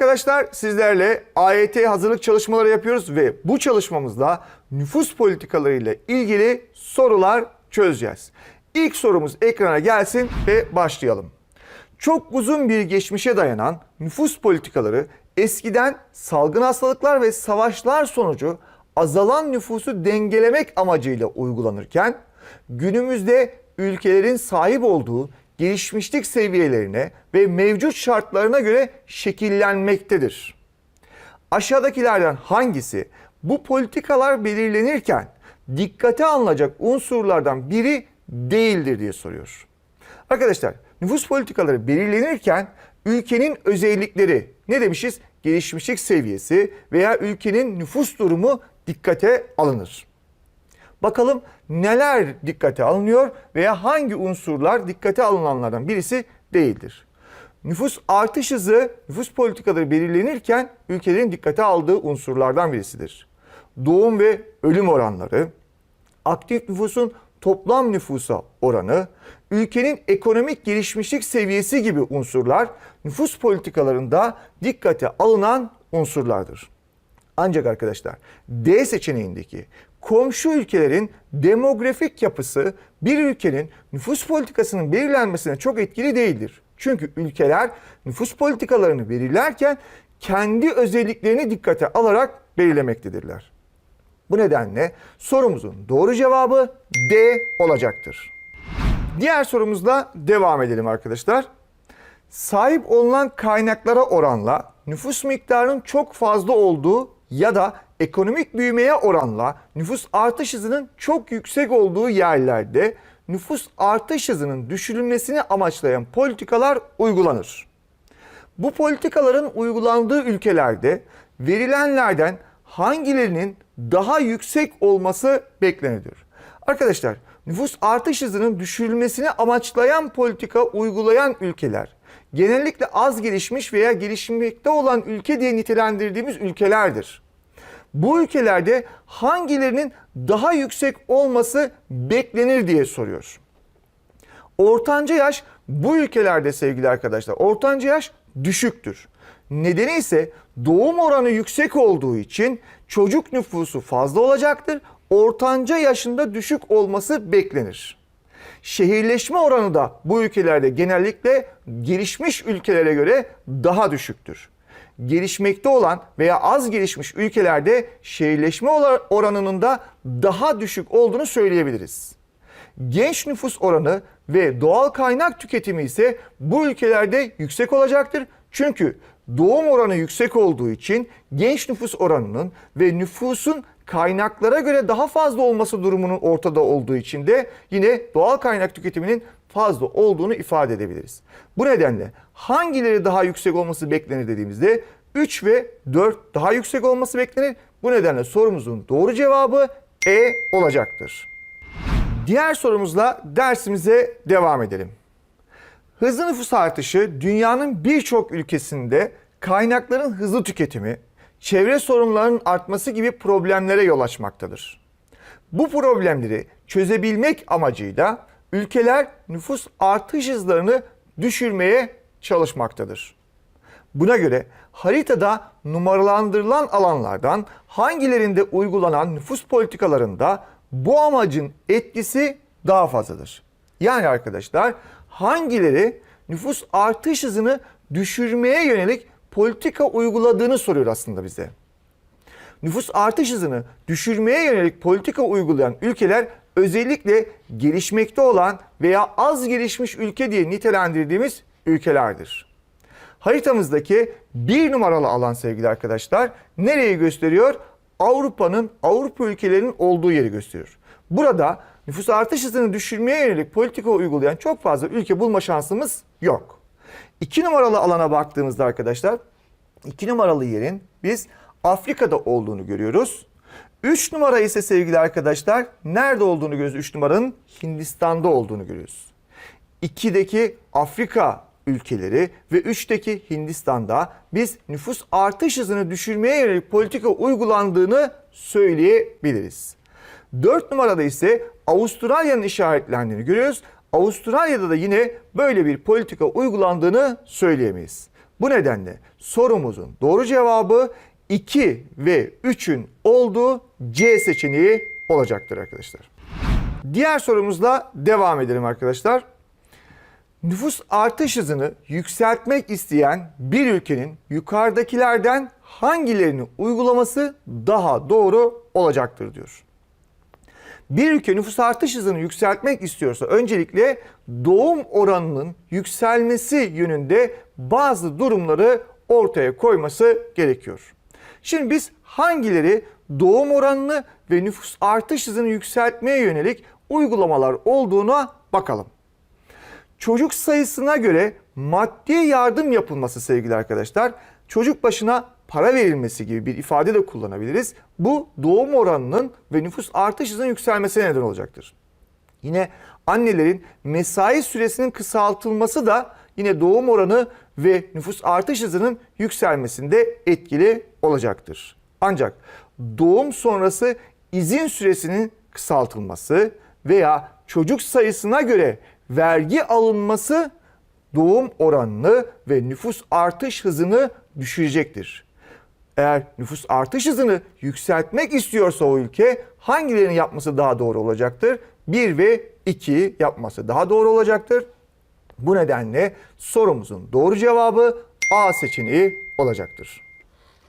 arkadaşlar. Sizlerle AYT hazırlık çalışmaları yapıyoruz ve bu çalışmamızda nüfus politikalarıyla ilgili sorular çözeceğiz. İlk sorumuz ekrana gelsin ve başlayalım. Çok uzun bir geçmişe dayanan nüfus politikaları eskiden salgın hastalıklar ve savaşlar sonucu azalan nüfusu dengelemek amacıyla uygulanırken günümüzde ülkelerin sahip olduğu gelişmişlik seviyelerine ve mevcut şartlarına göre şekillenmektedir. Aşağıdakilerden hangisi bu politikalar belirlenirken dikkate alınacak unsurlardan biri değildir diye soruyor. Arkadaşlar nüfus politikaları belirlenirken ülkenin özellikleri ne demişiz? Gelişmişlik seviyesi veya ülkenin nüfus durumu dikkate alınır. Bakalım neler dikkate alınıyor veya hangi unsurlar dikkate alınanlardan birisi değildir. Nüfus artış hızı nüfus politikaları belirlenirken ülkelerin dikkate aldığı unsurlardan birisidir. Doğum ve ölüm oranları, aktif nüfusun toplam nüfusa oranı, ülkenin ekonomik gelişmişlik seviyesi gibi unsurlar nüfus politikalarında dikkate alınan unsurlardır. Ancak arkadaşlar D seçeneğindeki komşu ülkelerin demografik yapısı bir ülkenin nüfus politikasının belirlenmesine çok etkili değildir. Çünkü ülkeler nüfus politikalarını belirlerken kendi özelliklerini dikkate alarak belirlemektedirler. Bu nedenle sorumuzun doğru cevabı D olacaktır. Diğer sorumuzla devam edelim arkadaşlar. Sahip olunan kaynaklara oranla nüfus miktarının çok fazla olduğu ya da ekonomik büyümeye oranla nüfus artış hızının çok yüksek olduğu yerlerde nüfus artış hızının düşürülmesini amaçlayan politikalar uygulanır. Bu politikaların uygulandığı ülkelerde verilenlerden hangilerinin daha yüksek olması beklenilir? Arkadaşlar nüfus artış hızının düşürülmesini amaçlayan politika uygulayan ülkeler genellikle az gelişmiş veya gelişmekte olan ülke diye nitelendirdiğimiz ülkelerdir. Bu ülkelerde hangilerinin daha yüksek olması beklenir diye soruyor. Ortanca yaş bu ülkelerde sevgili arkadaşlar ortanca yaş düşüktür. Nedeni ise doğum oranı yüksek olduğu için çocuk nüfusu fazla olacaktır. Ortanca yaşında düşük olması beklenir. Şehirleşme oranı da bu ülkelerde genellikle gelişmiş ülkelere göre daha düşüktür. Gelişmekte olan veya az gelişmiş ülkelerde şehirleşme oranının da daha düşük olduğunu söyleyebiliriz. Genç nüfus oranı ve doğal kaynak tüketimi ise bu ülkelerde yüksek olacaktır. Çünkü doğum oranı yüksek olduğu için genç nüfus oranının ve nüfusun kaynaklara göre daha fazla olması durumunun ortada olduğu için de yine doğal kaynak tüketiminin fazla olduğunu ifade edebiliriz. Bu nedenle hangileri daha yüksek olması beklenir dediğimizde 3 ve 4 daha yüksek olması beklenir. Bu nedenle sorumuzun doğru cevabı E olacaktır. Diğer sorumuzla dersimize devam edelim. Hızlı nüfus artışı dünyanın birçok ülkesinde kaynakların hızlı tüketimi, çevre sorunlarının artması gibi problemlere yol açmaktadır. Bu problemleri çözebilmek amacıyla ülkeler nüfus artış hızlarını düşürmeye çalışmaktadır. Buna göre haritada numaralandırılan alanlardan hangilerinde uygulanan nüfus politikalarında bu amacın etkisi daha fazladır. Yani arkadaşlar hangileri nüfus artış hızını düşürmeye yönelik politika uyguladığını soruyor aslında bize. Nüfus artış hızını düşürmeye yönelik politika uygulayan ülkeler özellikle gelişmekte olan veya az gelişmiş ülke diye nitelendirdiğimiz ülkelerdir. Haritamızdaki bir numaralı alan sevgili arkadaşlar nereyi gösteriyor? Avrupa'nın, Avrupa ülkelerinin olduğu yeri gösteriyor. Burada nüfus artış hızını düşürmeye yönelik politika uygulayan çok fazla ülke bulma şansımız yok. 2 numaralı alana baktığımızda arkadaşlar 2 numaralı yerin biz Afrika'da olduğunu görüyoruz. 3 numara ise sevgili arkadaşlar nerede olduğunu görüyoruz 3 numaranın? Hindistan'da olduğunu görüyoruz. 2'deki Afrika ülkeleri ve 3'teki Hindistan'da biz nüfus artış hızını düşürmeye yönelik politika uygulandığını söyleyebiliriz. 4 numarada ise Avustralya'nın işaretlendiğini görüyoruz. Avustralya'da da yine böyle bir politika uygulandığını söyleyemeyiz. Bu nedenle sorumuzun doğru cevabı 2 ve 3'ün olduğu C seçeneği olacaktır arkadaşlar. Diğer sorumuzla devam edelim arkadaşlar. Nüfus artış hızını yükseltmek isteyen bir ülkenin yukarıdakilerden hangilerini uygulaması daha doğru olacaktır diyor. Bir ülke nüfus artış hızını yükseltmek istiyorsa öncelikle doğum oranının yükselmesi yönünde bazı durumları ortaya koyması gerekiyor. Şimdi biz hangileri doğum oranını ve nüfus artış hızını yükseltmeye yönelik uygulamalar olduğuna bakalım çocuk sayısına göre maddi yardım yapılması sevgili arkadaşlar. Çocuk başına para verilmesi gibi bir ifade de kullanabiliriz. Bu doğum oranının ve nüfus artış hızının yükselmesine neden olacaktır. Yine annelerin mesai süresinin kısaltılması da yine doğum oranı ve nüfus artış hızının yükselmesinde etkili olacaktır. Ancak doğum sonrası izin süresinin kısaltılması veya çocuk sayısına göre vergi alınması doğum oranını ve nüfus artış hızını düşürecektir. Eğer nüfus artış hızını yükseltmek istiyorsa o ülke hangilerini yapması daha doğru olacaktır? 1 ve 2 yapması daha doğru olacaktır. Bu nedenle sorumuzun doğru cevabı A seçeneği olacaktır.